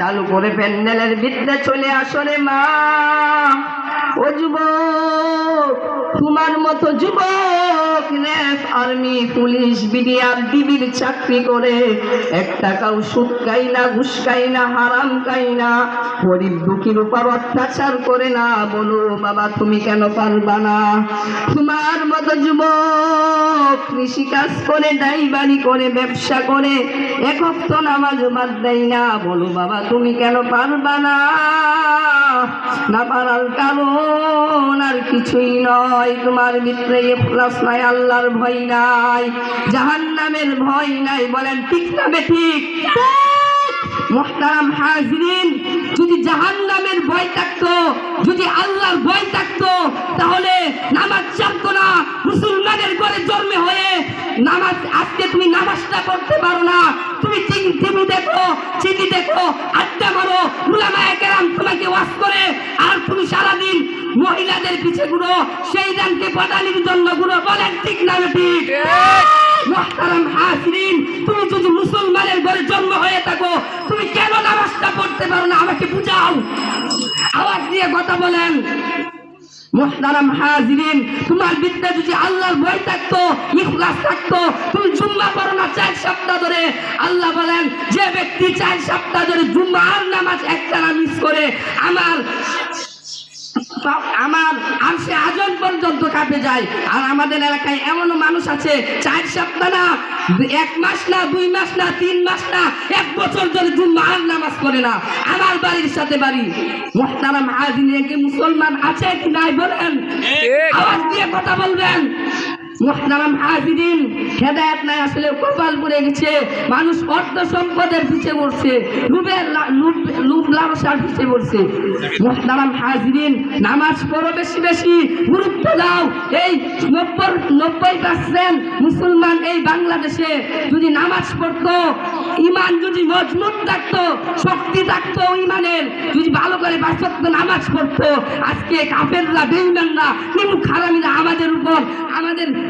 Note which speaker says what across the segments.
Speaker 1: চালু করে প্যান্ডেলের ভিতরে চলে আসরে মা। ও যুব তোমার মতো যুবক র্যাব আর্মি, পুলিশ, বিডিআর, ডিবির চাকরি করে। এক টাকাও সুদ খাই না, ঘুষ খাই না, হারাম খাই না। গরিব দুঃখীর উপর অত্যাচার করে না। বলো, বাবা, তুমি কেন পারবা না? তোমার মতো যুবক কৃষিকাজ করে ড্রাইভারি করে, ব্যবসা করে একক তো নামাজ বাদ দেয় না। বলো, বাবা, তুমি কেন পারবা না? না পারার কারণ আর কিছুই নয়। তোমার ভিতরে প্লাস নাই আল্লাহর ভয় নাই, জাহান্নামের ভয় নাই। বলেন, ঠিক না ঠিক? মোহতারাম হাজরিন, যদি জাহান্নামের ভয় থাকতো, যদি আল্লাহর ভয় থাকতো, তাহলে নামাজ চাপতো না। মুসলমানের ঘরে জন্মে হয়ে নামাজ, আজকে তুমি নামাজটা করতে পারো না। তুমি টিভি দেখো চিঠি দেখো আড্ডা বড় উলামা একরাম তোমাকে ওয়াজ করে আর তুমি সারাদিন মহিলাদের পিছে ঘুরো সেই দানকে পদানির জন্য ঘুরো বলেন ঠিক না ঠিক? মোহতারাম হাসরিন তুমি যদি মুসলমানের ঘরে জন্ম হয়ে থাকো তুমি কেন নামাজটা পড়তে পারো না? আমাকে বুঝাও। আওয়াজ দিয়ে কথা বলেন। মোহতারাম হাজিরিন, তোমার বিদ্যা যদি আল্লাহর ভয় থাকতো, ইখলাস থাকতো, তুমি জুম্মা পড়ো না চার সপ্তাহ ধরে। আল্লাহ বলেন, যে ব্যক্তি চার সপ্তাহ ধরে জুম্মা আর নামাজ একটা মিস করে, আমার আমার আর সে আজন পর্যন্ত কাঁপে যায়। আর আমাদের এলাকায় এমনও মানুষ আছে চার সপ্তাহ না এক মাস না দুই মাস না তিন মাস না এক বছর ধরে জুম্মার নামাজ পড়ে না। আমার বাড়ির সাথে বাড়ি। মোহতারাম কি মুসলমান আছে কি নাই বলেন? আওয়াজ দিয়ে কথা বলবেন। মোহতারাম হাজিরিন, হেদায়ত নাই আসলে কপাল পড়ে গেছে, মানুষ অর্থ সম্পদের পিছিয়ে পড়ছে লুবের লুব- লালসার পিছিয়ে পড়ছে। মোহতারাম হাজিরিন, নামাজ পড়ো বেশি বেশি, গুরুত্ব দাও, এই নব্বই নব্বই পার্সেন্ট মুসলমান এই বাংলাদেশে যদি নামাজ পড়তো, ইমান যদি মজবুত থাকতো, শক্তি থাকতো ইমানের, যদি ভালো করে বাঁচত নামাজ পড়তো, আজকে কাফেররা বেইমানরা কিন্তু খারামিরা আমাদের উপর, আমাদের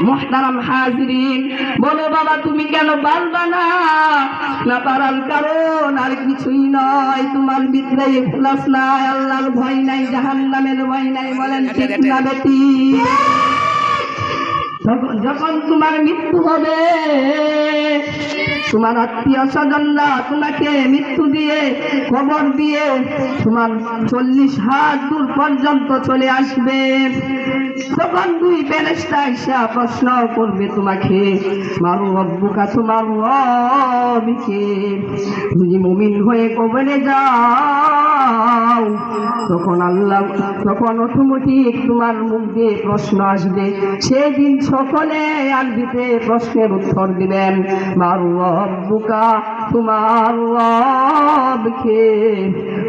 Speaker 1: মোহতারাম হাজরিন। বলো বাবা তুমি কেন পারবা না? না পারার কারণ আর কিছুই নয়। তোমার বিদ্রাই খোলাস নাই আল্লাহর ভয় নাই জাহান নামের ভয় নাই। বলেন ঠিক না বেটি? যখন তোমার মৃত্যু হবে তোমার আত্মীয় স্বজনরা তোমাকে মৃত্যু দিয়ে, কবর দিয়ে তোমার চল্লিশ হাত দূর পর্যন্ত চলে আসবে। তখন দুই প্যারেস্টা এসে প্রশ্ন করবে তোমাকে, মারু অব্বুকা তোমার অবিকে তুমি মুমিন হয়ে কবরে যাও। তখন আল্লাহ, তখন অটোমেটিক তোমার মুখ দিয়ে প্রশ্ন আসবে। সেদিন সকলে আরবিতে প্রশ্নের উত্তর দিবেন। মারু রব্বুকা, তোমার রবকে।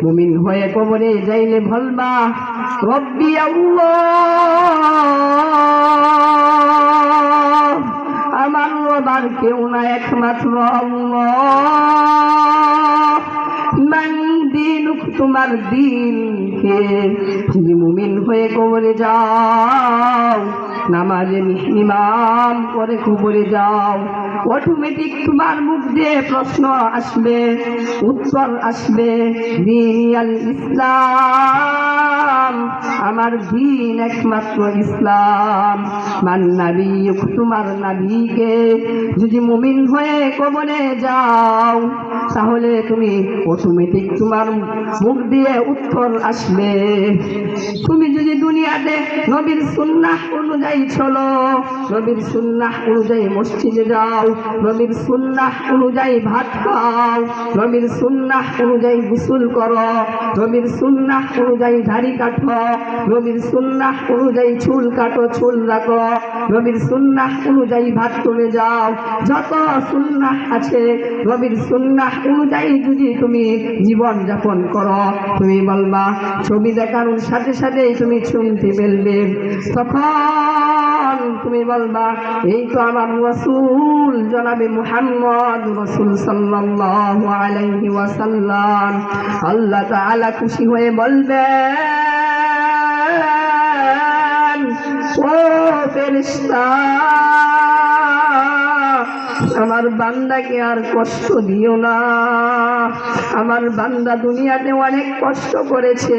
Speaker 1: মুমিন হয়ে কবরে যাইলে ভলবা রব্বি আল্লাহ, আমার রবার কেউ না, একমাত্র আল্লাহ। তোমার দিনকে তুমি মুমিন হয়ে কবরে যাও। নামাজে ইমাম করে কবরে যাও। অটোমেটিক তোমার মুখ দিয়ে প্রশ্ন আসবে, উত্তর আসবে দিন ইসলাম, আমার দিন একমাত্র ইসলাম। মান নাবি তোমার নাবিকে যদি মুমিন হয়ে কবরে যাও, তাহলে তুমি অটোমেটিক তোমার মুখ দিয়ে উত্তর আসবে। তুমি যদি দুনিয়াতে নবীর সুন্নাহ অনুযায়ী চলো। নবীর সুন্নাহ অনুযায়ী মসজিদে যাও। নবীর সুন্নাহ অনুযায়ী ভাত খাও। নবীর সুন্নাহ অনুযায়ী গোসল করো। নবীর সুন্নাহ অনুযায়ী দাড়ি কাটো। নবীর সুন্নাহ অনুযায়ী চুল কাটো, চুল রাখো। নবীর সুন্নাহ অনুযায়ী ভাত তুলে যাও। যত সুন্নাহ আছে, নবীর সুন্নাহ অনুযায়ী যদি তুমি জীবন যাপন করো, তুমি বলবা, ছবি দেখানোর সাথে সাথেই তুমি শুনতে পেলবে তখন তখন তুমি বলবা, এই তো আমার রসুল জনাবে মুহাম্মদ রসুল সাল্লাল্লাহু আলাইহি ওয়াসাল্লাম। আল্লাহ তাআলা খুশি হয়ে বলবেন, ও ফেরেশতা, আমার বান্দাকে আর কষ্ট দিও না। আমার বান্দা দুনিয়াতে অনেক কষ্ট করেছে,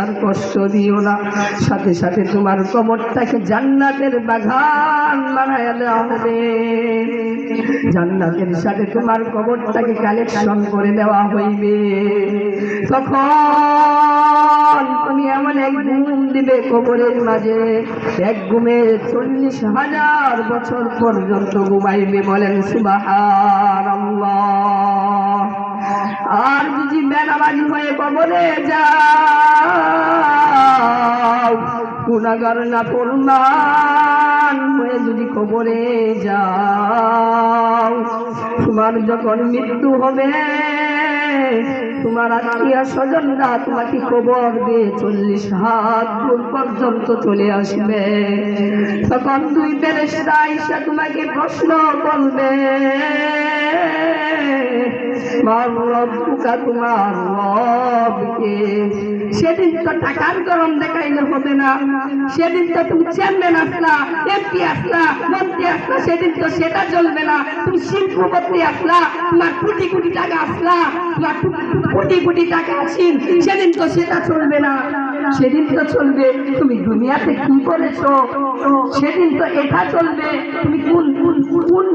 Speaker 1: আর কষ্ট দিও না। সাথে সাথে তোমার কবরটাকে জান্নাতের বাগান বানায় দেওয়া হবে। জান্নাতের সাথে তোমার কবরটাকে কালেকশন করে দেওয়া হইবে। তখন তুমি এমন এক ঘুম দিবে কবরের মাঝে। এক ঘুমে চল্লিশ হাজার বছর পর্যন্ত ঘুমাইবে বলেন সুবাহার আর যদি বেনাবাজি হয়ে কবরে যাও, গুণাগার না পরমান হয়ে যদি কবরে যাও, তোমার যখন মৃত্যু হবে, তোমার আত্মীয় স্বজনরা তোমাকে কবর দিয়ে চল্লিশ হাত দূর পর্যন্ত চলে আসবে। তখন দুই ফেরেশতা এসে তোমাকে প্রশ্ন করবে মার তোমার রবকে সেদিন তো টাকার গরম দেখাইলে হবে না সেদিন তো তুমি চেয়ারম্যান আসলা এমপি আসলা মন্ত্রী আসলা সেদিন তো সেটা চলবে না তুমি শিল্পপতি আসলা তোমার কোটি কোটি টাকা আসলা তোমার কোটি কোটি টাকা আসিন সেদিন তো সেটা চলবে না সেদিন তো চলবে তুমি দুনিয়াতে কি করেছ সেদিন তো এটা চলবে তুমি কোন কোন কোন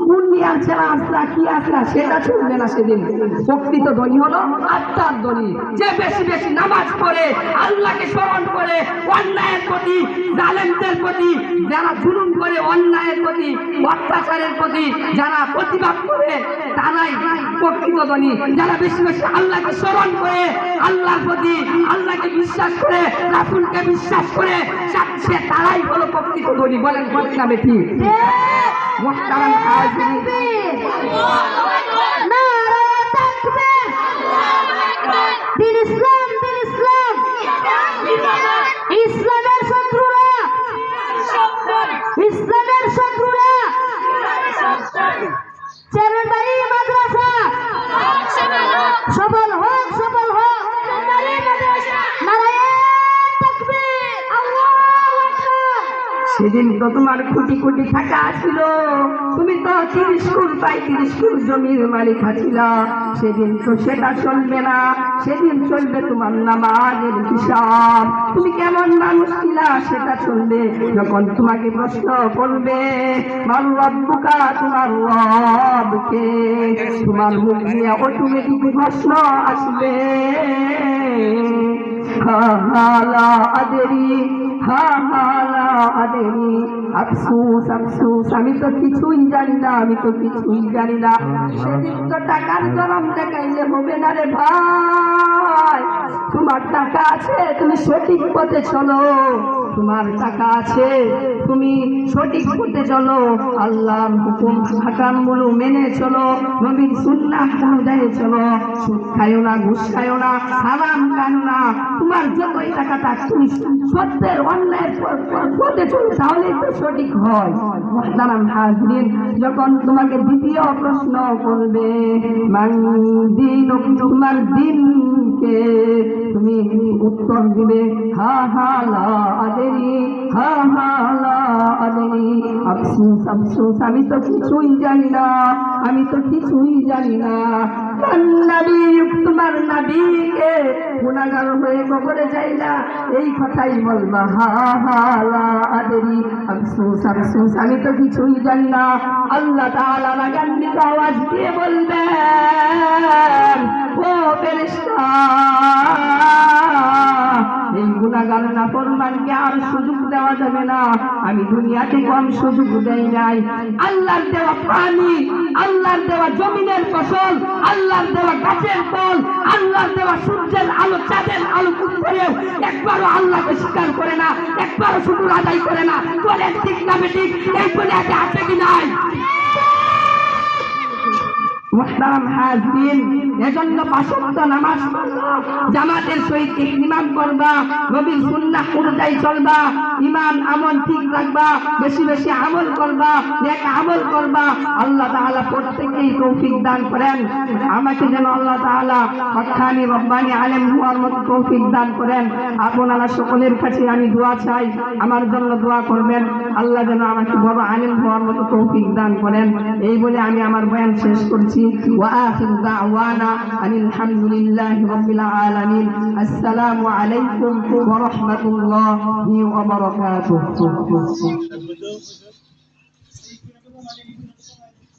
Speaker 1: কোন ছেড়া আসলা কি আসলা সেটা চলবে না সেদিন প্রকৃত ধনী হলো আত্মার ধনী যে বেশি বেশি নামাজ পড়ে আল্লাহকে স্মরণ করে অন্যায়ের প্রতি জালেমদের প্রতি যারা জুলুম করে অন্যায়ের প্রতি অত্যাচারের প্রতি যারা প্রতিবাদ করে তারাই প্রকৃত ধনী যারা বেশি বেশি আল্লাহকে স্মরণ করে আল্লাহর প্রতি আল্লাহকে বিশ্বাস করে রাসুলকে বিশ্বাস করে সে তারাই হলো প্রকৃত ধনী বলেন মোহতারাম হাজিরিন সেদিন তো তোমার কোটি কোটি টাকা ছিল। তুমি তো তিরিশ কুল পাই, তিরিশ কুল জমির মালিক ছিলা। সেদিন তো সেটা চলবে না, সেদিন চলবে তোমার নামাজের হিসাব। তুমি কেমন মানুষ ছিলা, সেটা চলবে যখন তোমাকে প্রশ্ন করবে মার রব্বুকা, তোমার রবকে? তোমার মুখ দিয়ে অটোমেটিক প্রশ্ন আসবে। লা, আদেরি। আফসুস আফসুস আমি তো কিছুই জানি না, আমি তো কিছুই জানি না। সেদিন তো টাকার গরম দেখাইলে হবে না রে ভাই। তোমার টাকা আছে, তুমি সঠিক পথে চলো। তোমার টাকা আছে, তুমি সঠিক পথে চলো। আল্লাহর হুকুম হাকামগুলো মেনে চলো। নবীর সুন্নাহ অনুযায়ী চলো। সুদ খাইও না, ঘুষ খাইও না হারাম খাইও না। তোমার যতই টাকা থাক, তুমি সত্যের যখন তোমাকে দ্বিতীয় প্রশ্ন করবে দিন তোমার দিনকে তুমি উত্তর দিবে, হা হা, লা হা হা, লা আফসুস আফসুস, আমি তো কিছুই জানি না, আমি তো কিছুই জানি না। তোমার নাবিকে গুণাগার হয়ে কবরে যাই না। এই কথাই বলবা, হা হা, লা আদেরি, আফসুস আফসুস, আমি তো কিছুই জানি না। আল্লাহ তাআলা রাগান্বিত আওয়াজ দিয়ে বলবেন, ও ফেরেশতা এই গুণাগান না ফরমানকে আর সুযোগ দেওয়া যাবে না। আমি দুনিয়াতে কম সুযোগ দেই নাই। আল্লাহর দেওয়া প্রাণী আল্লাহর দেওয়া জমিনের ফসল, আল্লাহর দেওয়া গাছের ফল, আল্লাহর দেওয়া সূর্যের আলো, চাঁদের আলো করেও একবারও আল্লাহকে স্বীকার করে না, একবারও শুধু আদায় করে না। বলে ঠিক না বেঠিক এই বলে আছে কি নাই? জামাতের করবা চলবা ইমান আমল ঠিক রাখবা, বেশি বেশি করবা করবা। আল্লাহ তাআলা দান করেন। আমাকে যেন আল্লাহ তাআলা রব্বানি আলেম হওয়ার মতো তৌফিক দান করেন। আপনারা সকলের কাছে আমি দোয়া চাই, আমার জন্য দোয়া করবেন। আল্লাহ যেন আমাকে বড় আলেম হওয়ার মতো তৌফিক দান করেন। এই বলে আমি আমার বয়ান শেষ করছি। ওয়া আখিরু দাওয়ানা আনিল হামদুলিল্লাহি রাব্বিল আলামিন আসসালামু আলাইকুম ওয়া রাহমাতুল্লাহি ওয়া বারাকাতুহু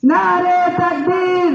Speaker 1: নারে তাকবীর